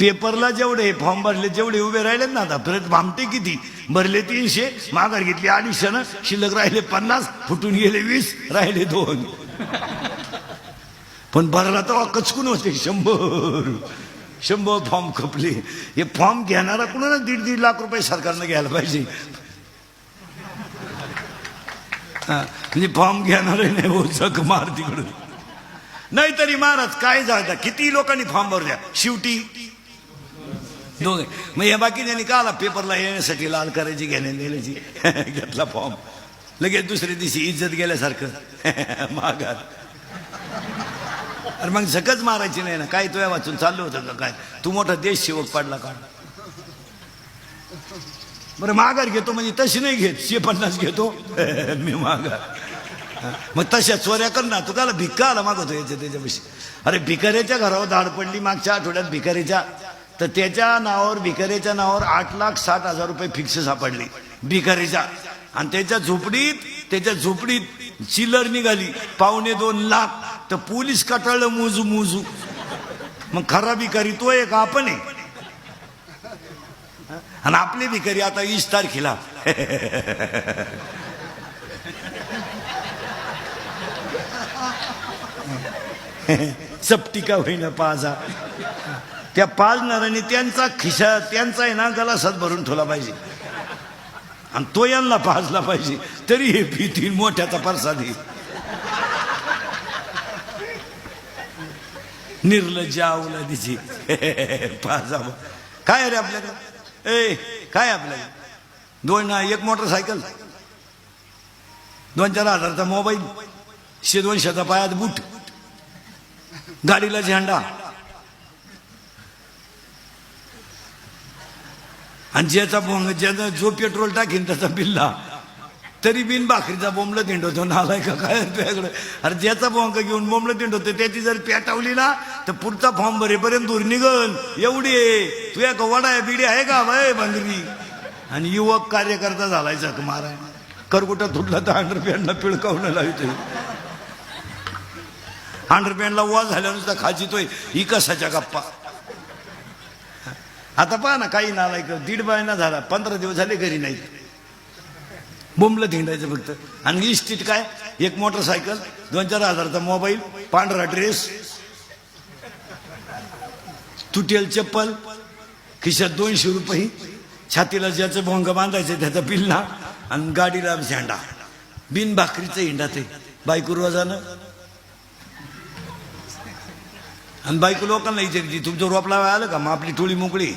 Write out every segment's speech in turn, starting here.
पेपरला जेवढे फॉर्म भरले जेवढे उभे राहिले ना आता परत भामटे किती? भरले तीनशे माघार घेतली अडीचशे ना शिल्लक राहिले पन्नास फुटून गेले वीस राहिले दोन. पण भरला तर कचकून होते शंभर शंभर फॉर्म खपले. हे फॉर्म घेणारा कुणाला दीड दीड लाख रुपये सरकारनं घ्यायला पाहिजे? हा, म्हणजे फॉर्म घेणार नाही हो जग मार तिकडून. नाहीतरी महाराज काय झालं? किती लोकांनी फॉर्म भरल्या? शेवटी दोघे. मग या बाकी त्यांनी का आला? पेपरला येण्यासाठी लाल करायची घेण्या नेण्याची? घेतला फॉर्म लगेच दुसऱ्या दिवशी इज्जत गेल्यासारखं. माघार. अरे मग सकच मारायची नाही ना? काय तुया वाचून चाललं होतं का काय? तू मोठा देश सेवक पडला का? बरं माघार घेतो म्हणजे तशी नाही घेत. शे पन्नास घेतो. मी माघार. मग तशा चोऱ्या कर ना. तू त्याला भिक्का आला मागवतो याच्या त्याच्यापाशी. अरे भिकाऱ्याच्या घरावर धाड पडली मागच्या आठवड्यात भिकारीच्या तर त्याच्या नावावर भिकारीच्या नावावर आठ लाख साठ हजार रुपये फिक्स सापडले. भिकारीचा आणि त्याच्या झोपडीत त्याच्या झोपडीत चिलर निघाली. पावणे दोन लाख. तर पोलीस कटाळलं मोजू मोजू. मग खरा भिकारी तो आहे का आपण आहे. आणि आपले भिकारी आता वीस तारखेला. चपटी होईना पाजा. त्या पाजणाऱ्याने त्यांचा खिशा त्यांचा आहे ना गलासात भरून ठेवला पाहिजे. आणि तो यांना पाजला पाहिजे. तरी हे भीती मोठ्याचा प्रसाद आहे. निर्लज्ज औलादीची पाजा. काय रे आपल्याकडे? ए काय आपल्याकडे? दोन एक मोटरसायकल. दोन चार हजारचा मोबाईल. शे दोनशेचा पायात बूट. गाडीला झेंडा. आणि ज्याचा बोंग ज्याचा जो पेट्रोल टाकीन त्याचा बिल्ला. तरी बिन भाकरीचा बोंबलं दिंडवतो नालाय का काय त्याकडे अरे ज्याचा बोंग घेऊन बोंबलं दिंडवतो त्याची जर पेटावली ना तर पुढचा फॉर्म भरेपर्यंत दूर निघन. एवढी आहे. तुझ्या वडा आहे बिडी आहे का बाय भांगरी आणि युवक कार्यकर्ता झालायचा का मारा करकुटा तुटला तर अंडरपॅन्टला पिळकावून लावतोय. अंडरपॅन्टला वा झाल्यानुसार खाचितोय ही कसाच्या गप्पा? आता पहा ना काही नालायक दीड महिना झाला पंधरा दिवस झाले घरी नाही बोंबलं धिंडायचं फक्त. आणि इस्टीट काय? एक मोटरसायकल दोन चार हजारचा मोबाईल पांढरा ड्रेस तुटेल चप्पल खिशात दोनशे रुपये छातीला ज्याचं भोंग बांधायचं त्याचा पिल्ला आणि गाडीला झेंडा. बिन भाकरीचं हिंडा ते. बायको रोजानं आणि बायको लोकांना विचारते तुमचं रोप लावाय आलं का? मग आपली टोळी मोकळी.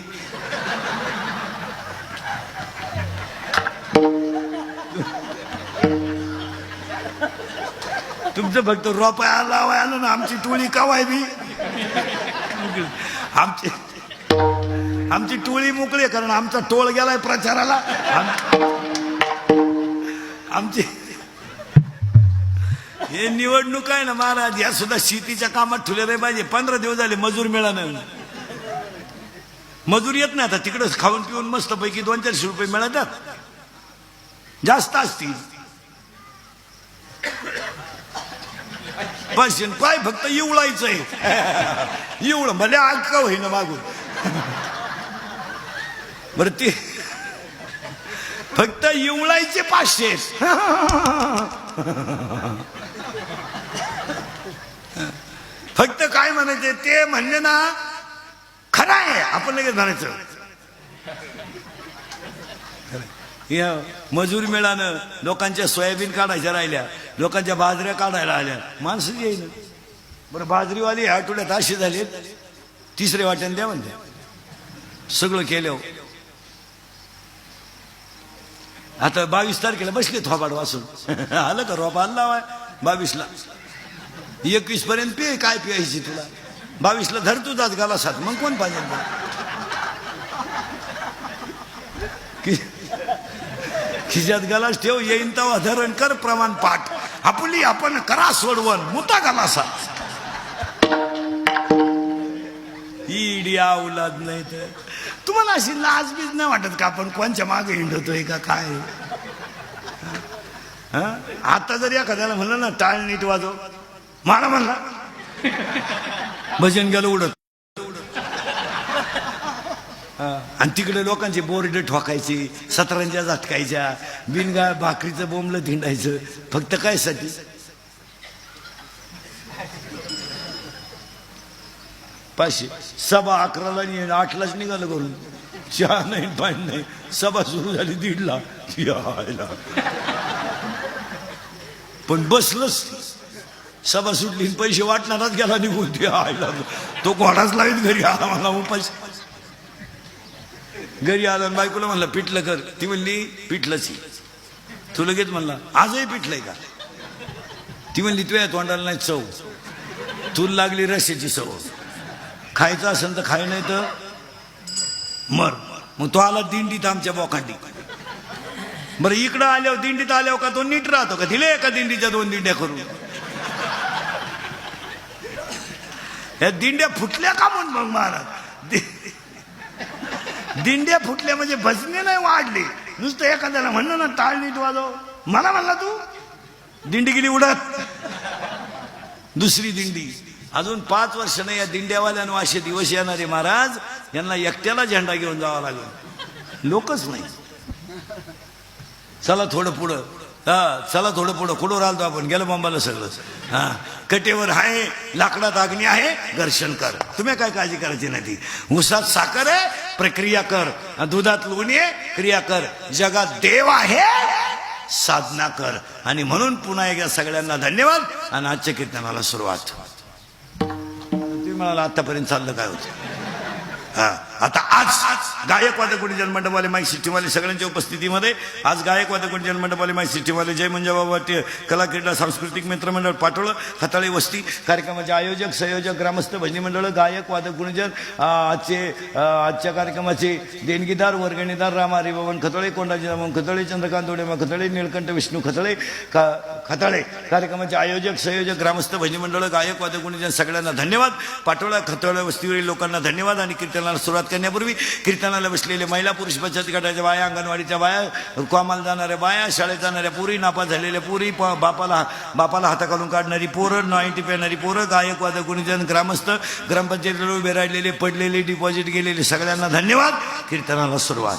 तुमचं फक्त रोप लावाय आलं ना आमची टोळी कवाय बी. आमची आमची टोळी मोकळी कारण आमचा टोळ गेलाय प्रचाराला. आमची हे निवडणूक आहे ना महाराज? या सुद्धा शेतीच्या कामात ठुले रे पाहिजे पंधरा दिवस झाले मजूर मिळालं मजूर येत नाही आता. तिकडं खाऊन पिऊन मस्त पैकी दोन चारशे रुपये मिळतात. जास्त असतील. पैसे काय फक्त इवळायचंय. इवळ भले आग का होईना मागून. बर ते फक्त इवळायचे पाचशे. फक्त काय म्हणायचे ते म्हणले ना खरं आहे आपण लगेच म्हणायचं. या हो, मजूर मिळालं लोकांच्या सोयाबीन काढायच्या राहिल्या लोकांच्या बाजऱ्या काढायला आल्या माणसं येईन बरं बाजरीवाली ह्या आठवड्यात अशी झाली तिसरे वाट्याने द्या म्हणते. सगळं केलं. आता बावीस तारखेला बसले थोबाड वाचून आलं का रोप? आणला बावीसला. एकवीस पर्यंत पे काय प्यायची तुला? बावीसला धर तुझाच गाला सात मग कोण पाहिजे तुला? कि- खिशात गालास ठेव येईन तवा धरण कर प्रमाण पाठ आपली आपण करा सोडवण मुता गाला इडिया औलाद नाही तर. तुम्हाला अशी लाज बीज नाही वाटत का आपण कोणच्या मागे हिंडतोय का काय? हा? आता जर एखाद्याला म्हणलं ना टाळ नीट वाजव. मला म्हणला. भजन गेलं उडत. आणि तिकडे लोकांचे बोर्ड ठोकायचे सतरंजा झटकायच्या बिनगा भाकरीचं बोंबलं धिंडायचं फक्त काय साठी पाचशे. सभा अकराला आणि आठलाच निघालं करून चहा नाही पाणी नाही. सभा सुरू झाली दीडला. यायला. पण बसलंच. सभा सुटली पैसे वाटणारच गेला निघून. ते आयला तो घोडाच लावीत घरी आला मला पैसे घरी आला आणि बायकोला म्हणलं पिठलं कर. ती म्हणली पिठलंच तू लगेच म्हणला आजही पिठलंय का? ती म्हणली तुझ्या तोंडाला नाही चव. तू लागली रश्याची सव खायचं असेल तर खाय नाही तर मर. मग तो आला दिंडीत आमच्या बोखांडी बरं इकडं आल्यावर दिंडीत आल्यावर का तो नीट राहतो का? दिले एका दिंडीच्या दोन दिंड्या करून. या दिंड्या फुटल्या का म्हणून मग महाराज? दिंड्या फुटल्या म्हणजे भजने नाही वाढले. नुसतं एखाद्याला म्हणलं ना टाळ नीट वाजव. मला म्हणला तू दिंडी गेली उडत. दुसरी दिंडी. अजून पाच वर्ष नाही या दिंड्यावाल्यांना असे दिवस येणारे महाराज. यांना एकट्याला झेंडा घेऊन जावा लागेल. लोकच नाही. चला थोडं पुढं. हा चला थोडं पुढं. कुठं राहतो आपण? गेलं बॉम्बाला सगळं. हा कटेवर आहे लाकडात अग्नी आहे घर्षण कर. तुम्ही काय काळजी करायची नाही ती. उसात साखर आहे प्रक्रिया कर. दुधात लोणी आहे क्रिया कर. जगात देव आहे साधना कर. आणि म्हणून पुन्हा एकदा सगळ्यांना धन्यवाद आणि आजच्या कीर्तनाला सुरुवात. तुम्ही म्हणाला आतापर्यंत चाललं काय होतं? हा. आता आज गायकवाद कोणी जन्मंडपवाले माईक सिस्टीमवाले सगळ्यांच्या उपस्थितीमध्ये आज गायकवाद कोणी जन्मंडपवाले माईक सिस्टीमवाले जय म्हणजे बाबा कला क्रीडा सांस्कृतिक मित्रमंडळ पाटोळं खताळे वस्ती कार्यक्रमाचे आयोजक संयोजक ग्रामस्थ भजनी मंडळ गायक वादक गुणजन आजचे आजच्या कार्यक्रमाचे देणगीदार वर्गणीदार रामारी भवन खतळे कोंडाजी रामन खतळे चंद्रकांत दोडेमा खतळे निळकंठ विष्णू खतळे का खताळे कार्यक्रमाचे आयोजक संयोजक ग्रामस्थ भजनी मंडळ गायक वादक गुणजन सगळ्यांना धन्यवाद. पाटोळा खतळे वस्तीवरील लोकांना धन्यवाद आणि कीर्तनाला सुरुवात करण्यापूर्वी कीर्तनाला बसलेले महिला पुरुष बचत गटाच्या बाया अंगणवाडीच्या बाया कॉमाला जाणाऱ्या बाया शाळेत जाणाऱ्या पुरी नापास झालेल्या पुरी प- बापाला बापाला हाताखालून काढणारी पोरं नॉईंटी पेणारी पोरं गायक वादक गुणीजन ग्रामस्थ ग्रामपंचायतीला उभे राहिलेले पडलेले डिपॉझिट गेलेले सगळ्यांना धन्यवाद. कीर्तनाला सुरुवात.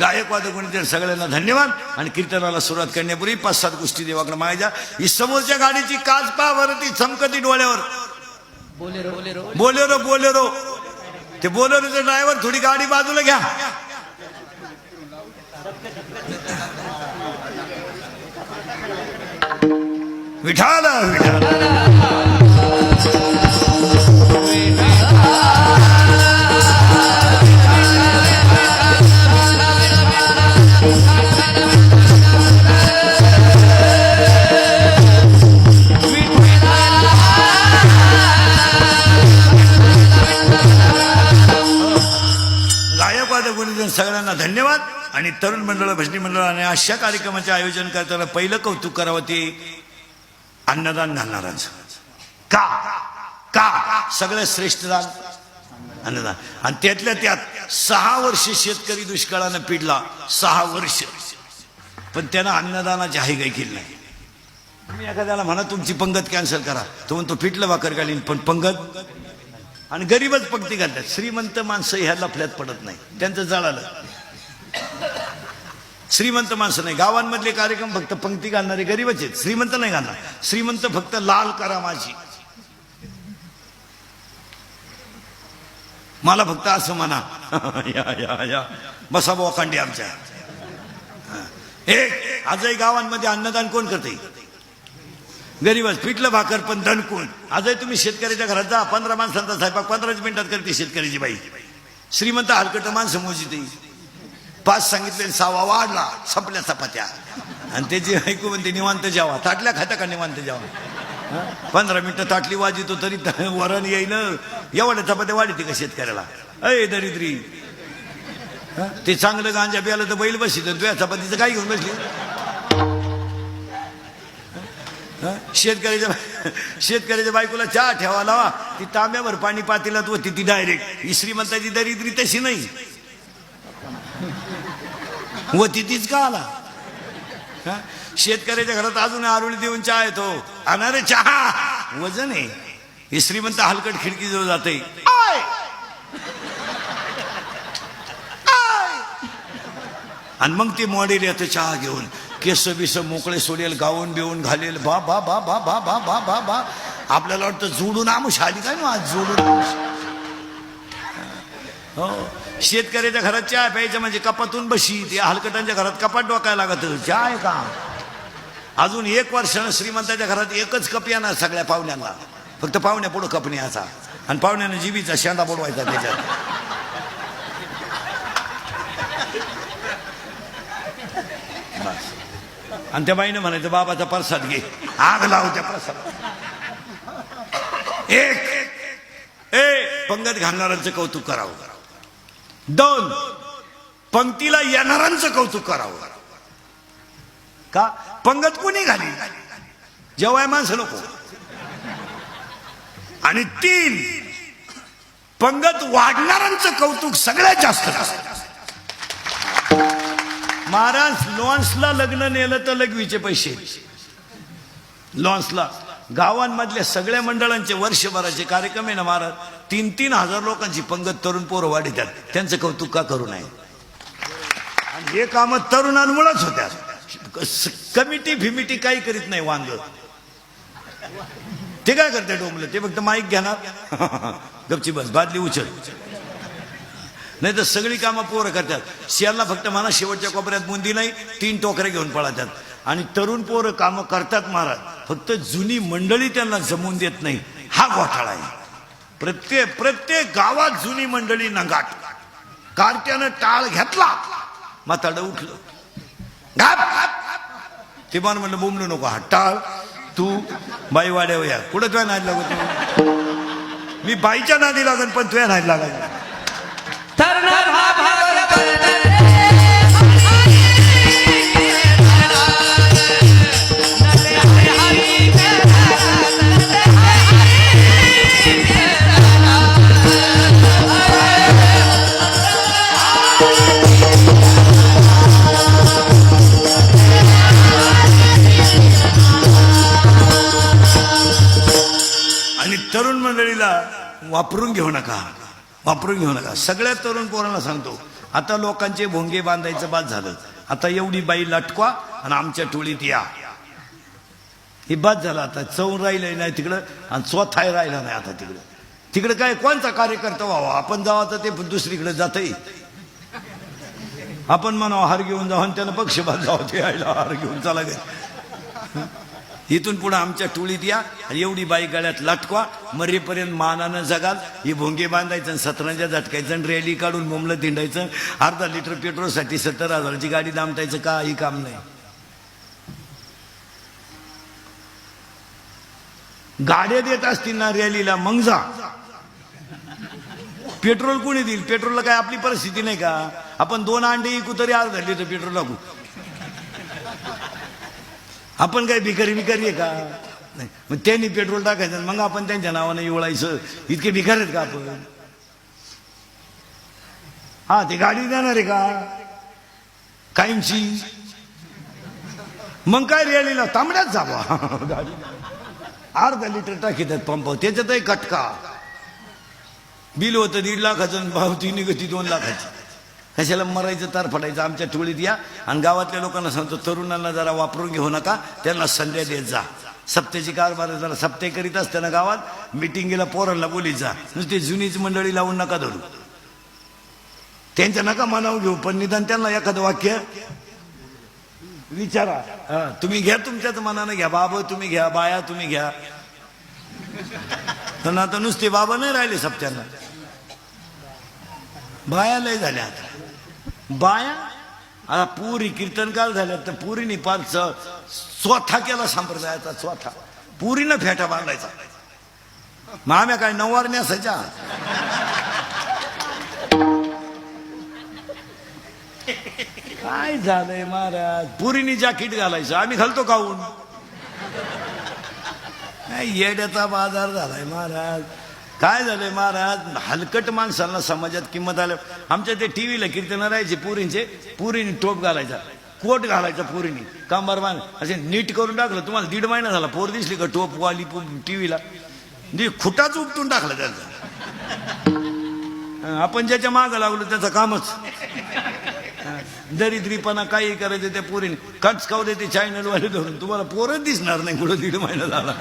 गायकवाद गायक वादक सगळ्यांना धन्यवाद. आणि कीर्तनाला सुरुवात करण्यापूर्वी पाच सात गोष्टी देवाकडे मागायच्या. ही समोरच्या गाडीची काच पावरती चमकती डोळ्यावर. Bolero Bolero. बोलेरो ते बोलेरोचे ड्रायव्हर थोडी गाडी बाजूला घ्या. विठाला विठाला तरुण मंडळ भजनी मंडळाने अशा कार्यक्रमाचे आयोजन करताना पहिलं कौतुक करावं ते अन्नदान घालणाराच का? का? सगळं श्रेष्ठ दान? अन्नदान. आणि त्यातल्या त्यात सहा वर्ष शेतकरी दुष्काळानं पिडला. सहा वर्ष. पण त्यानं अन्नदानाची हाय काही केली नाही. तुम्ही एखाद्याला म्हणा तुमची पंगत कॅन्सल करा. तो म्हणतो पिठलं भाकर घालीन. पण पंगत? आणि गरीबच पंक्ती घालतात. श्रीमंत माणसं ह्या लफल्यात पडत नाही. त्यांचं जळालं. श्रीमंत माणसं नाही. गावांमधले कार्यक्रम फक्त पंक्ती घालणारे गरीबच आहेत. श्रीमंत नाही घालणार. श्रीमंत फक्त लाल करा माझी. मला फक्त असं म्हणा. या या या. बसा बोखांडी आमच्या. एक आजही गावांमध्ये अन्नदान कोण करते गरीबच. पिठलं भाकर पण धन कोण? आजही तुम्ही शेतकऱ्याच्या घरात जा. पंधरा माणसांचा साहेब पंधराच मिनिटात करते शेतकऱ्याची बाई. श्रीमंत हलकट माणसं मोजिते पाच सांगितले सावा वाढला. संपल्या चपात्या आणि त्याची ऐकू म्हणते निवांत जेवा. ताटल्या खाता का निवांत जेवा? पंधरा मिनिटं ताटली वाजितो तरी वरण येईन एवढ्या चपात्या वाढते का शेतकऱ्याला? अय दरिद्री. ते चांगलं गांजा प्यायला तर बैल बसित तर तुझ्या चपातीचं काय घेऊन बसली? शेतकऱ्याच्या शेतकऱ्याच्या बायकोला चहा ठेवा लावा. ती तांब्यावर पाणी पातेलात होती ती डायरेक्ट ही श्रीमंताची दरिद्री तशी नाही. व तिथेच का आला? शेतकऱ्याच्या घरात अजून आरुळी देऊन चहा येतो. अनारे चहा. वजन आहे. हे श्रीमंत हलकट खिडकी जवळ जाते आणि मग ते मॉडेल येतं चहा घेऊन. केस बिस मोकळे सोडेल गाऊन बिवून घालेल. बा बा बा बा बा बा बा बा बा. आपल्याला वाटतं जोडून आमुष आली काय ना आज जोडून हो. शेतकऱ्याच्या घरात चहा प्यायचं म्हणजे कपातून बशी. ते हलकटांच्या घरात कपाट डोकायला लागत. चहा आहे का? अजून एक वर्षानं श्रीमंताच्या घरात एकच कप येणार सगळ्या पाहुण्यांना. फक्त पाहुण्या पुढं कप न्यायचा आणि पाहुण्यानं जीबीचा शेंडा बुडवायचा त्याच्यात. बस. आणि त्या बाईनं म्हणायचं बाबाचा प्रसाद घे. आग लाव त्या प्रसाद. एक. ए पंगत घालणाऱ्यांचं कौतुक करावं. दोन. पंक्तीला येणाऱ्यांचं कौतुक करावं. का? पंगत कोणी घाली? जेव्हा माणसं नको. आणि तीन पंगत वाढणाऱ्यांचं कौतुक सगळ्यात जास्त महाराज लॉन्सला लग्न नेलं तर लघवीचे पैसे. लॉन्सला गावांमधल्या सगळ्या मंडळांचे वर्षभराचे कार्यक्रम आहे ना महाराज? तीन तीन हजार लोकांची पंगत तरुण पोरं वाढीतात. त्यांचं कौतुक का करू नये? आणि हे कामं तरुणांमुळेच होत्या. कमिटी फिमिटी काही करीत नाही वांग. ते काय करते डोंबलं ते फक्त माईक घेणार? गपची बस बादली उचल. नाही तर सगळी कामं पोरं करतात. शियाला फक्त म्हणा शेवटच्या कोपऱ्यात बुंदी नाही तीन टोकरे घेऊन पळतात. आणि तरुण पोरं कामं करतात महाराज. फक्त जुनी मंडळी त्यांना जमवून देत नाही. हा घोटाळा आहे. प्रत्येक प्रत्येक गावात जुनी मंडळी नंगाट कारट्यानं टाळ घेतला. माताड उठलं. ते मान म्हणलं बोंबलू नको हा टाळ. तू बाई वाड्यावर या. कुठं तुझ्या नादी लागत मी बाईच्या नादी लागन पण तुझ्या नादी लागायला आणि तरुण मंडळीला वापरून घेऊ नका. वापरून घेऊ नका. सगळ्या तरुण पोरांना सांगतो आता लोकांचे भोंगे बांधायचं बाद झालं. आता एवढी बाई लटकवा आणि आमच्या टोळीत या. हे बाद झालं आता. चौन राहिलं नाही तिकडं आणि स्वतः राहिला नाही आता तिकडं. तिकडे काय कोणता कार्यकर्ता व्हावा? आपण जावा तर ते दुसरीकडे जातही आपण म्हणा हार घेऊन जाऊ आणि त्यानं पक्षपात जाऊ ते यायला हार घेऊन चला गे. इथून पुढे आमच्या टोळीत या एवढी बाई गळ्यात लटकवा मरेपर्यंत मानानं जगाल. ही भोंगे बांधायचं आणि सतरांच्या झटकायचं आणि रॅली काढून बोंबलं तिंडायचं अर्धा लिटर पेट्रोलसाठी सत्तर हजाराची गाडी दामटायचं काही काम नाही. गाड्या देत असतील ना रॅलीला मग जा. पेट्रोल कोणी देईल? पेट्रोलला काय आपली परिस्थिती नाही का? आपण दोन अंडे इकू तरी अर्धा तर पेट्रोल लागू. आपण काय भिकारी भिकारी आहे का? नाही. मग त्यांनी पेट्रोल टाकायचं मग आपण त्यांच्या नावानं इवळायचं इतके भिकार आहेत का आपण? हा ते गाडी देणार आहे का? काहींची मग काय रॅलीला? तांबड्याच जावा. गाडी. अर्धा लिटर टाकी टाकीतात पंप. त्याच्यातही कटका. बिल होतं दीड लाखाचं आणि भाव ती निघती दोन लाखाची. कशाला मरायचं तार फटायचं आमच्या टोळीत या. आणि गावातल्या लोकांना सांगतो तरुणांना जरा वापरून घेऊ नका त्यांना संध्या देत जा. सप्त्याची कारभार जरा सप्ते करीत असताना गावात मिटिंगीला पोरांना बोलीत जा. नुसती जुनीच मंडळी लावून नका धरू. त्यांच्या नका मनावर घेऊ पण निदान त्यांना एखादं वाक्य विचारा. तुम्ही घ्या तुमच्याच मनानं घ्या. बाबा तुम्ही घ्या. बाया तुम्ही घ्या. पण आता नुसते बाबा नाही राहिले सप्त्यांना. बाया लय झाल्या आता. बाया आता पुरी कीर्तनकार झाल्या तर पुरीने पार स्वतः केला संप्रदायाचा स्वतः. पुरीनं फेटा बांधायचा. माम्या काय नऊवार नेसायच्या काय झालंय महाराज? पुरीनी जॅकेट घालायचं. आम्ही घालतो काऊन? नाही येड्याचा बाजार झालाय महाराज. काय झालंय महाराज? हलकट माणसांना समाजात किंमत आल्या आमच्या ते टी व्हीला कीर्तन राहायचे पुरींचे पुरीनी टोप घालायचा. कोट घालायचा पुरीनी. कांबार मान असे नीट करून टाकलं. तुम्हाला दीड महिना झाला पोर दिसली का टोप वाली टी व्हीला म्हणजे खुटाच उपटून टाकला त्याचा. आपण ज्याच्या मागं लागलो त्याचं कामच. दरिद्रीपणा काही करायचं त्या पोरीने. कटकावले खाऊ देते चायनलवाले धरून. तुम्हाला पोरं दिसणार नाही कुठं दीड महिना झाला.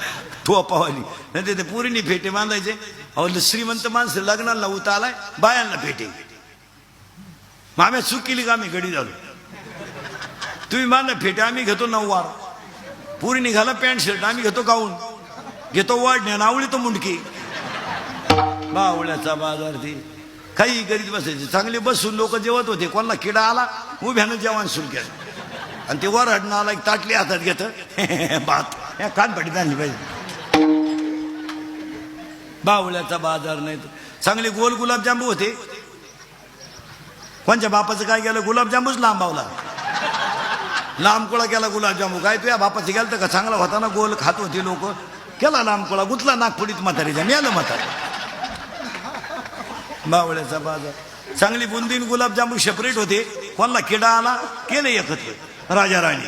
थोपावाली. नाही ते पोरीने फेटे बांधायचे. अहो श्रीमंत माणसं लग्नाला उता आलाय बायांना फेटे. मग आम्ही चूक केली का आम्ही घडी झालो? तुम्ही बांधा फेटे आम्ही घेतो नऊवार. पुरी निघाला पॅन्ट शर्ट आम्ही घेतो गाऊन. घेतो वाढण्या आवळी तो मुंडकी. बावळ्याचा बाजार ते. काही गरीब बसायचे चांगले बसून लोक जेवत होते कोणाला किडा आला उभ्यानं जेवण सुरू केलं. आणि ते वरडणं आला एक ताटली हातात घेत भात या कान पडीत आणली पाहिजे. बावळ्याचा बाजार नाही तर. चांगले गोल गुलाबजांबू होते. कोणच्या बापाचं काय केलं गुलाबजांबूच लांबावला. लांब कोळा केला गुलाबजांबू. काय तुझ्या बापाचं गेलं तर का? चांगला होता ना गोल खात होते लोक. केला लांब कोळा गुतला नागपुडीत म्हातारीचा मिळालं म्हातारी. बावळ्याचा बाजार चांगली बुंदीन गुलाबजामून सेपरेट होते. कोणाला किडा आला केले एकत्र. राजा राणी.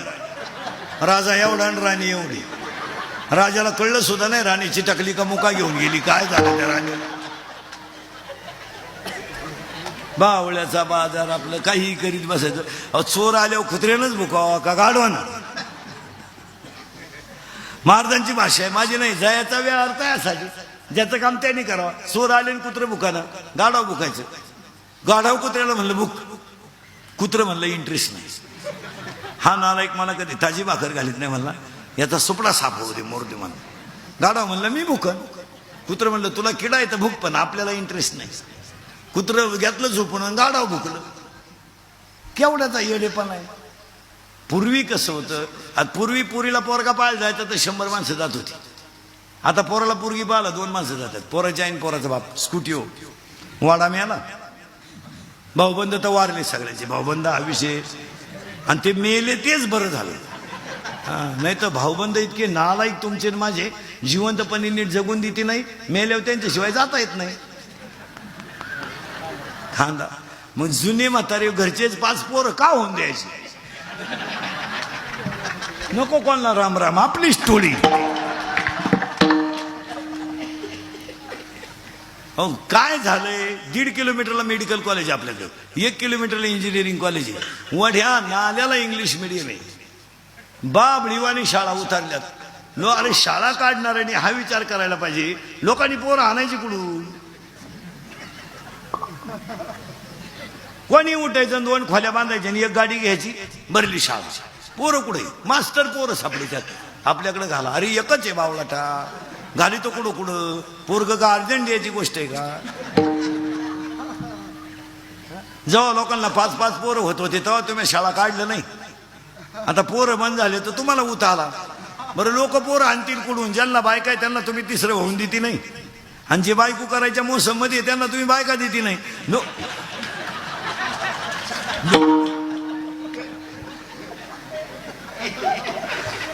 राजा एवढा आणि राणी एवढी. राजाला कळलं सुद्धा नाही राणीची टकली का मुका घेऊन गेली काय झालं त्या राणीला? बावळ्याचा बाजार आपलं काही करीत बसायचं. चोर आल्यावर कुत्र्यानंच भुकावा का गाडवानं महाराजांची भाषा आहे. माझी नाही जयाचा वेळ अर्थ आहे ज्याचं काम त्यांनी करावं. चोर आले आणि कुत्रं भुकानं गाढव बुकायचं. गाढव कुत्र्याला म्हणलं भुक कुत्रं म्हणलं इंटरेस्ट नाही. हा नालायक मला कधी ताजी भाकर घालीत नाही म्हणला. याचा सुपडा साप होऊ दे मोरदे मला गाढव म्हणलं मी भुकन कुत्रं म्हणलं तुला किडा येतं भूक पण आपल्याला इंटरेस्ट नाही. कुत्रं घेतलं झोपून गाढाव भुकलं केवढ्याचा येडेपण आहे. पूर्वी कसं होतं आता पूर्वी पुरीला पोरगा पाहायला जायचं तर शंभर माणसं जात होती. आता पोराला पोरगी पाहिला दोन माणसं जातात. पोराच्या आईन पोराचा बाप. स्कूटी हो वाडा मिळाला भाऊबंद तर वारले सगळ्याचे. भाऊबंद हा विषय. आणि ते मेले तेच बरं झालं. नाही तर भाऊबंद इतके नालायक तुमचे माझे. जिवंतपणे नीट जगून देते नाही. मेल्यावर त्यांच्याशिवाय जाता येत नाही. खांदा. मग जुने म्हातारे घरचेच पाच पोरं का होऊन द्यायचे? नको कोणाला राम राम. आपलीच टोळी. अहो काय झालंय? दीड किलोमीटरला मेडिकल कॉलेज आहे एक किलोमीटरला इंजिनिअरिंग कॉलेज आहे. वढ्या नाल्याला इंग्लिश मिडियम आहे. बाब रिवानी शाळा उतरल्यात. लो अरे शाळा काढणाऱ्यांनी हा विचार करायला पाहिजे. लोकांनी पोरं आणायची कुठून? कोणी उठायचं आणि दोन खोल्या बांधायच्या आणि एक गाडी घ्यायची? भरली शाळा. पोरं कुठे? मास्टर पोरं सापडी त्यात आपल्याकडे घाला. अरे एकच आहे बावलाटा घाली तो कुठं कुठं पोरग का अर्जंट याची गोष्ट आहे का? जेव्हा लोकांना पाच पाच पोरं होत होते तेव्हा तुम्ही शाळा काढलं नाही. आता पोरं बंद झाले तर तुम्हाला उत आला. बरं लोक पोरं आणतील कुठून ज्यांना बायका आहे त्यांना तुम्ही तिसरं होऊन देते नाही. आणि जे बायको करायच्या मोसममध्ये त्यांना तुम्ही बायका देते नाही. लो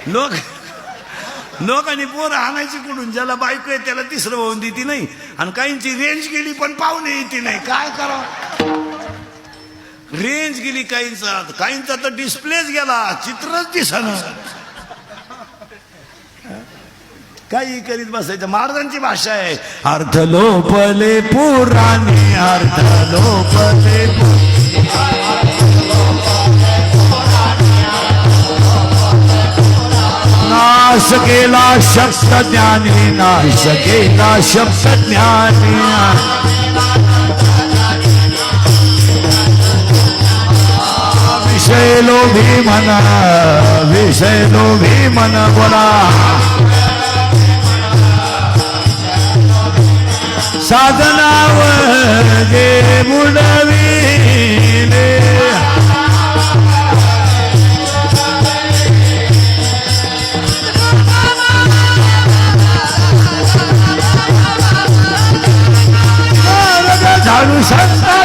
लोक लोकांनी पोरं आणायची कुठून? ज्याला बायको आहे त्याला तिसरं होऊन देती नाही. आणि काहींची रेंज गेली पण पाहुणे येते नाही. काय करावं रेंज गेली काहींचा काहींचा तर डिस्प्लेच गेला. चित्रच दिसना. काही करीत बसायचं. महाराजांची भाषा आहे. अर्थ लोपले पुराणी अर्थ लोपले पु- नाश केला शब्द ज्ञानी नाश केला शब्द ज्ञानी विषय लोभी म्हणा विषय लोभी मन बोला. साधनावर जे बुडवी সন্তান